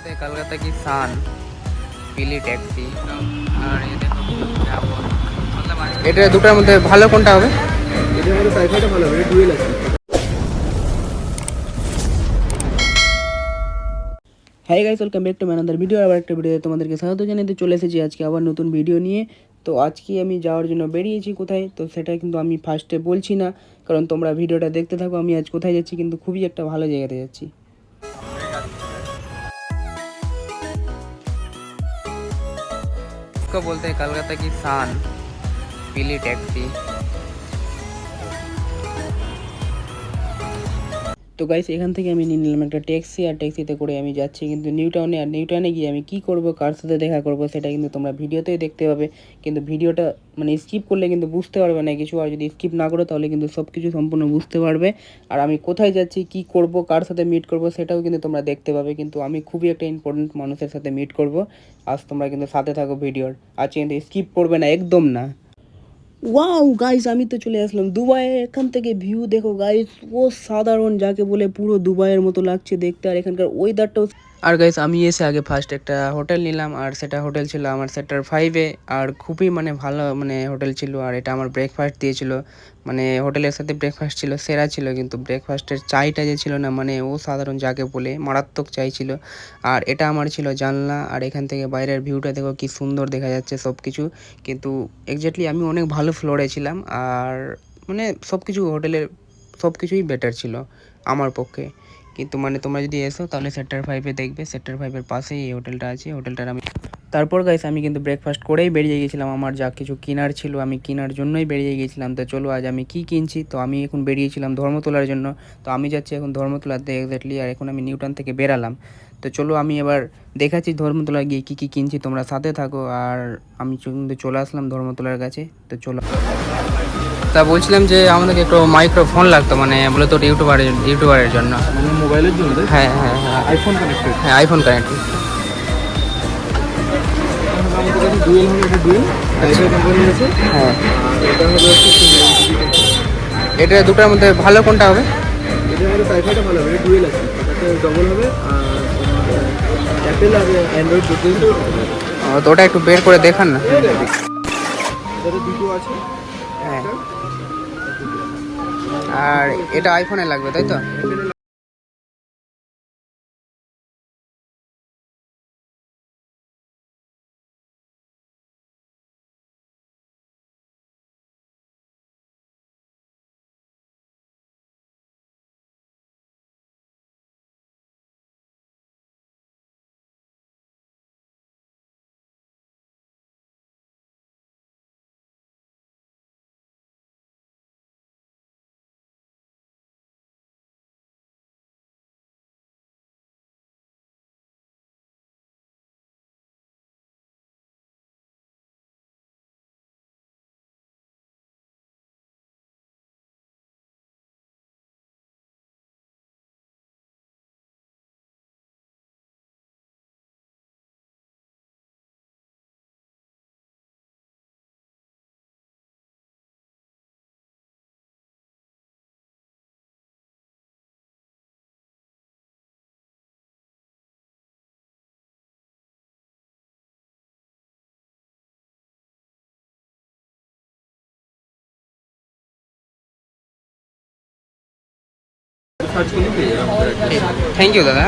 बोलते हैं कलकत्ता की शान पीली टैक्सी আর এই দেখো কেমন। मतलब এটা দুটার মধ্যে ভালো কোনটা হবে এটার মধ্যে সাইফাইটা ভালো হবে ডুয়েল আছে hi guys welcome back to another video আবার একটা ভিডিও তোমাদেরকে স্বাগত জানাতে চলে এসেছি আজকে আবার নতুন ভিডিও নিয়ে তো আজকে আমি যাওয়ার জন্য বেরিয়েছি কোথায় তো সেটা কিন্তু আমি ফার্স্টে বলছি না কারণ তোমরা ভিডিওটা দেখতে থাকো আমি আজ কোথায় যাচ্ছি কিন্তু খুবই একটা ভালো জায়গাতে যাচ্ছি इसको बोलते हैं कलकत्ता की शान पीली टैक्सी। তো গাইস এখান থেকে আমি নিয়ে নিলাম একটা ট্যাক্সি আর ট্যাক্সিতে করে আমি যাচ্ছি। কিন্তু নিউ টাউনে আর নিউ টাউনে গিয়ে আমি কী করব, কার সাথে দেখা করব, সেটা কিন্তু তোমরা ভিডিওতেই দেখতে পাবে। কিন্তু ভিডিওটা মানে স্কিপ করলে কিন্তু বুঝতে পারবে না কিছু, আর যদি স্কিপ না করো তাহলে কিন্তু সব কিছু সম্পূর্ণ বুঝতে পারবে। আর আমি কোথায় যাচ্ছি, কি করব, কার সাথে মিট করব, সেটাও কিন্তু তোমরা দেখতে পাবে। কিন্তু আমি খুবই একটা ইম্পর্টেন্ট মানুষের সাথে মিট করব। আজ তোমরা কিন্তু সাথে থাকো ভিডিওর। আজকে কিন্তু স্কিপ করবে না, একদম না। ওয়াও গাইস আমি তো চলে আসলাম দুবাই। এখান থেকে ভিউ দেখো গাইস ও সাধারণ, যাকে বলে পুরো দুবাইয়ের মতো লাগছে দেখতে। আর এখানকার ওয়েদারটাও আর গাইস আমি এসে আগে ফার্স্ট একটা হোটেল নিলাম, আর সেটা হোটেল ছিল আমার সেক্টর ফাইভে আর খুবই মানে ভালো মানে হোটেল ছিল, আর এটা আমার ব্রেকফাস্ট দিয়েছিল। মানে হোটেলের সাথে ব্রেকফাস্ট ছিল, সেরা ছিল, কিন্তু ব্রেকফাস্টের চাইটা যে ছিল না মানে ও সাধারণ যাকে বলে মারাত্মক চাই ছিল। আর এটা আমার ছিল জানলা, আর এখান থেকে বাইরের ভিউটা দেখো কি সুন্দর দেখা যাচ্ছে সব কিছু কিন্তু এক্স্যাক্টলি আমি অনেক ভালো ফ্লোরে ছিলাম, আর মানে সব কিছু হোটেলের সব কিছুই বেটার ছিল আমার পক্ষে। কিন্তু মানে তোমরা যদি এসো, তাহলে সেক্টর ফাইভে দেখবে। সেক্টর ফাইভের পাশেই এই হোটেলটা আছে। হোটেলটার আমি তারপর গাইস আমি কিন্তু ব্রেকফাস্ট করেই বেরিয়ে গেছিলাম। আমার যা কিছু কেনার ছিল, আমি কেনার জন্যই বেরিয়ে গেছিলাম। তো চলো, আজ আমি কি কিনছি? তো আমি এখন বেরিয়েছিলাম ধর্মতলার জন্য। তো আমি যাচ্ছি এখন ধর্মতলাতে এক্স্যাক্টলি আর এখন আমি নিউটন থেকে বেরালাম। তো চলো, আমি এবার দেখাচ্ছি ধর্মতলা গিয়ে কী কী কিনছি। তোমরা সাথে থাকো, আর আমি কিন্তু চলে আসলাম ধর্মতলার কাছে। তো চলো। তা বলছিলাম যে আমাদেরকে একটু মাইক্রোফোন লাগতো মানে বলতো ইউটিউবারের ইউটিউবারের জন্য। মানে মোবাইলের জন্য হ্যাঁ হ্যাঁ হ্যাঁ। আইফোন কানেক্টেড হ্যাঁ আইফোন কানেক্টেড ডুয়েল হবে এটা ডুয়েল হ্যাঁ। এটা হবে এটা দুটার মধ্যে ভালো কোনটা হবে? এটার মধ্যে সাইফাইটা ভালো হবে এটা ডুয়েল আছে। এটাতে ডবল হবে আর অ্যাপেল আর অ্যান্ড্রয়েড দুটোই তো ওটা একটু বের করে দেখান না। দুটো আছে। হ্যাঁ। আর এটা আইফোনে লাগবে তাই তো? সার্চ করলে পেয়ে যাবে থ্যাংক ইউ দাদা